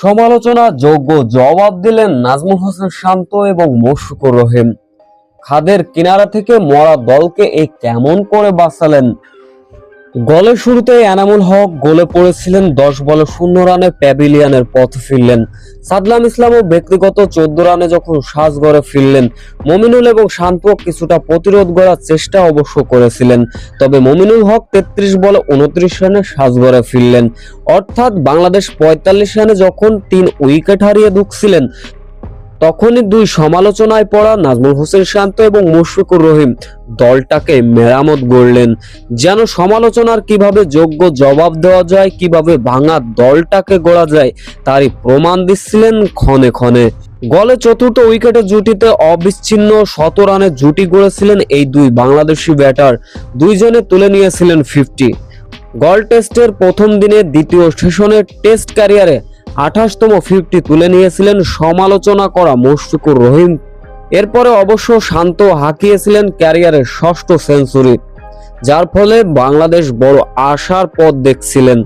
সমালোচনা যোগ্য জবাব দিলেন নাজমুল হোসেন শান্ত এবং মশুকুর রহিম। খাদের কিনারা থেকে মরা দলকে এ কেমন করে বাঁচালেন? গলের শুরুতে এনামুল হক গোলে পড়েছিলেন, দশ বলে শূন্য রানে প্যাভিলিয়নের পথ ফিরলেন। সাদলাম ইসলামও ব্যক্তিগত চোদ্দ রানে যখন সাজগড়ে ফিরলেন, মমিনুল এবং শান্ত কিছুটা প্রতিরোধ গড়ার চেষ্টা অবশ্য করেছিলেন। তবে মমিনুল হক তেত্রিশ বলে উনত্রিশ রানে সাজগড়ে ফিরলেন। অর্থাৎ বাংলাদেশ পঁয়তাল্লিশ রানে যখন তিন উইকেট হারিয়ে ঢুকছিলেন তখনই দুই সমালোচনায় পড়া নাজমুল হোসেন শান্ত এবং মুশফিকুর রহিম দলটাকে মেরামত গড়লেন। যেন সমালোচনার কীভাবে যোগ্য জবাব দেওয়া যায়, কীভাবে ভাঙা দলটাকে গড়া যায়, তারই প্রমাণ দিচ্ছিলেন ক্ষণে ক্ষণে। গলে চতুর্থ উইকেটের জুটিতে অবিচ্ছিন্ন শত রানের জুটি গড়েছিলেন এই দুই বাংলাদেশি ব্যাটার। দুইজনে তুলে নিয়েছিলেন ফিফটি গল টেস্টের প্রথম দিনে দ্বিতীয় সেশনের টেস্ট ক্যারিয়ারে আঠাশতম ফিফটি তুলে নিয়েছিলেন সমালোচনা করা মুশফিকুর রহিম। এরপরে অবশ্য শান্ত হাঁকিয়েছিলেন ক্যারিয়ারের ষষ্ঠ সেঞ্চুরি, যার ফলে বাংলাদেশ বড় আশার পথ দেখছিলেন।